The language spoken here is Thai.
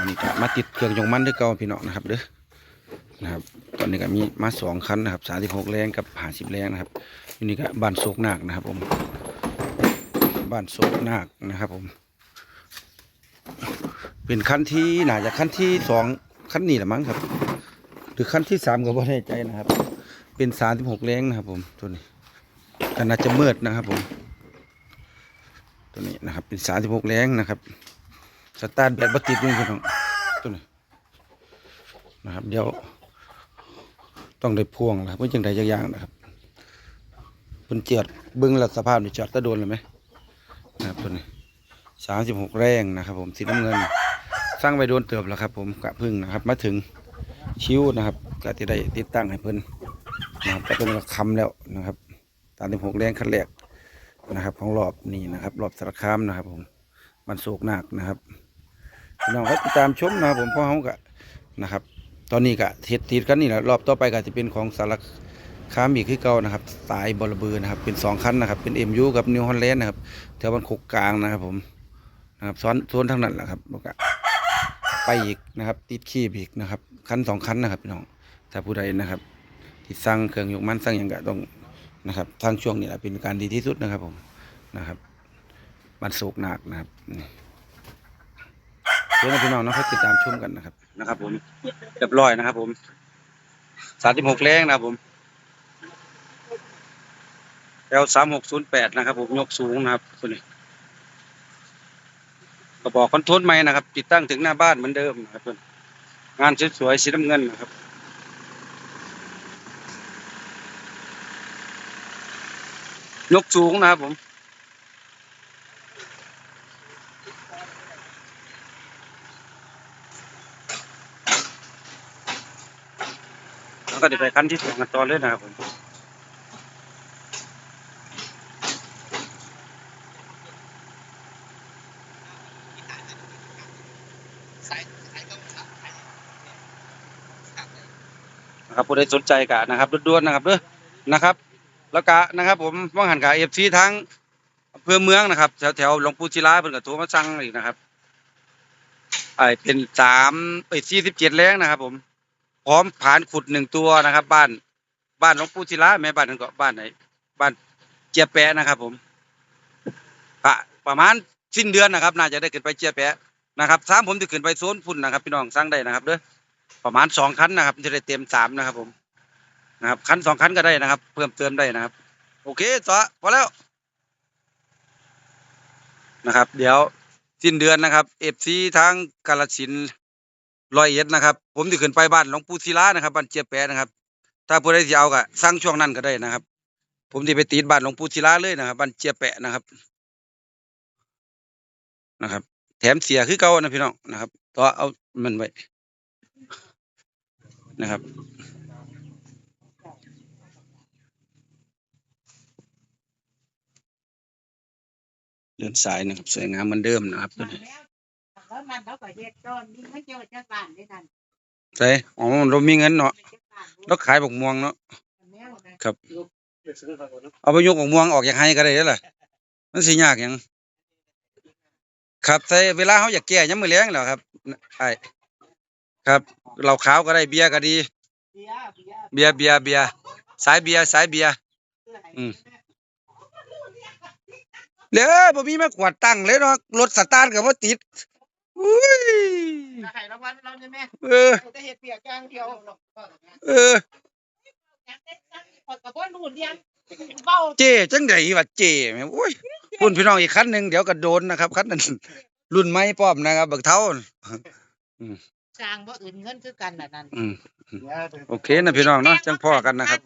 อันนี้ก็มาติดเครื่องยงมันด้วยเก่าพี่น้องนะครับเด้อนะครับตอนนี้ก็มีมาสองคันนะครับสามสิบหกแรงกับห้าสิบแรงนะครับอันนี้ก็บ้านโศกนาคนะครับผมบ้านโศกนาคนะครับผม เป็นขั้นที่หนาจะขั้นที่สองขั้นนี้แหละมั้งครับ หรือขั้นที่สามก็ไม่แน่ใจนะครับ เป็นสามสิบหกแรงนะครับ ผมตัวนี้ก็น่าจะเมืดนะครับผม ตัวนี้นะครับเป็นสามสิบหกแรงนะครับ สตาร์ทแบตบัติดนี่พี่น้องตัวนี้นะครับ เดี๋ยว ต้องได้พ่วงนะครับเพื่อจังใดจักอย่างนะครับเพิ่นเจียดเบิ้งแล้วสภาพนี่จอดตะโดนเลยไหมนะครับตัวนี้สามสิบหกแรงนะครับ ผมสีน้ำเงิน สร้างไว้โดนเติบแล้วครับ ผมกะพึ่งนะครับ มาถึงชิวนะครับก็จะได้ติดตั้งให้เพิ่นนะครับแต่ตัวนี้ก็คำแล้วนะครับสามสิบหกแรงขั้นแรกนะครับ ของรอบนี้นะครับ รอบสารคามนะครับ ผมมันโศกหนักนะครับ พี่น้องครับติดตามชมนะครับผมเพราะเขากะนะครับ ตอนนี้กะเทศติดกันนี่แหละรอบต่อไปก็จะเป็นของสารคามอีกคือเก่านะครับ สายบอลบือนะครับเป็นสองคันนะครับ เป็นเอ็มยูกับนิวฮอลแลนด์นะครับแถวบ้านคกกลางนะครับผมนะครับซ้อนโซนทั้งนั้นแหละครับแล้วก็ไปอีกนะครับ ติดขี้อีกนะครับคันสองคันนะครับพี่น้องถ้าผู้ใดนะครับที่สร้างเครื่องยกมันสร้างอย่างก็ต้องนะครับทางช่วงนี้แหละเป็นการดีที่สุดนะครับผมนะครับบันโศกหนักนะครับนี่ เดี๋ยวนะพี่น้องนะครับติดตามชมกันนะครับนะครับ ผมเรียบร้อยนะครับ ผมสามสิบหกแรงนะครับผมแลสามหกศูนย์แปดนะครับ ผมยกสูงนะครับตัวนี้กระบอกคอนโทรลใหม่นะครับ ติดตั้งถึงหน้าบ้านเหมือนเดิมนะครับตัวนี้งานสวยๆสีน้ำเงินนะครับยกสูงนะครับผม แล้ว ก็เดี๋ยวไปขั้นที่สองกันต่อเลยนะครับผมนะครับผู้ใดสนใจกะนะครับด่วนๆนะครับเด้อนะครับ แล้วกะนะครับ ผมว่างหันกะเอฟซีทั้งอำเภอเมืองนะครับแถวแถวหลวงปู่ศิลาเพิ่นก็โทรมาสั่งอีกนะครับไอเป็นสามไปสี่สิบเจ็ดแรงนะครับ ผม พร้อมผานขุดหนึ่งตัวนะครับ บ้านบ้านหลวงปู่ศิลาแม่บ้านนั่นก็บ้านไหน บ้านเจียแปะนะครับ ผมประประมาณสิ้นเดือนนะครับ น่าจะได้ขึ้นไปเจียแปะนะครับสามผมจะขึ้นไปโซนพุ่นนะครับ พี่น้องสั่งได้นะครับเด้อประมาณสองคันนะครับจะได้เต็มสามนะครับ ผมนะครับคันสองคันก็ได้นะครับ เพิ่มเติมได้นะครับ โอเคต่อพอแล้วนะครับ เดี๋ยวสิ้นเดือนนะครับเอฟซีทางกาลสิน ร้อยเอ็ดนะครับ ผมจะขึ้นไปบ้านหลวงปู่ศิลานะครับบ้านเจียแปะนะครับ ถ้าผู้ใดที่เอาก็สั่งช่วงนั้นก็ได้นะครับ ผมจะไปตีดบ้านหลวงปู่ศิลาเลยนะครับบ้านเจียแปะนะครับนะครับ แถมเสียคือเก่านะพี่น้องนะครับต่อเอามันไว้นะครับเดินสายนะครับ สวยงามเหมือนเดิมนะครับตัวนี้ แล้วมันเขาก็เฮ็ดต้นนี่ไม่เจอเจ้าบ้านด้วยกันใช่อ๋อเรามีเงินเนาะเราขายบกม่วงเนาะครับ เอาไปยกบกม่วงออกจากให้ก็ได้เด้อล่ะมันสิยากหยังครับใช่เวลาเขาอยากแก้ยังมือแรงแล้วครับไอ้ครับเราขาวก็ได้เบียร์ก็ดี เบียร์เบียร์เบียร์เบียร์เบียร์สายเบียร์สายเบียร์อืมเด้อบ่มีมาขวดตั้งเลยเนาะรถสตาร์ทก็บ่ติด อุ้ยให้รางวัลเราเนี่ยแม่เออจะเฮ็ดเปียกอย่างเดียวเออขอกับว่านู่นเรียนเบ้าเจจังไดวะเจแม่โอ้ยพุ่นพี่น้องอีกคันหนึงเดี๋ยวก็โดนนะครับคันนั้นรุ่นใหม่พร้อมนะครับเบิกเท่าสร้างบ่อื่นเงินคือกันน่ะนั่นอืมโอเคนะพี่น้องเนาะจังพ่อกันนะครับ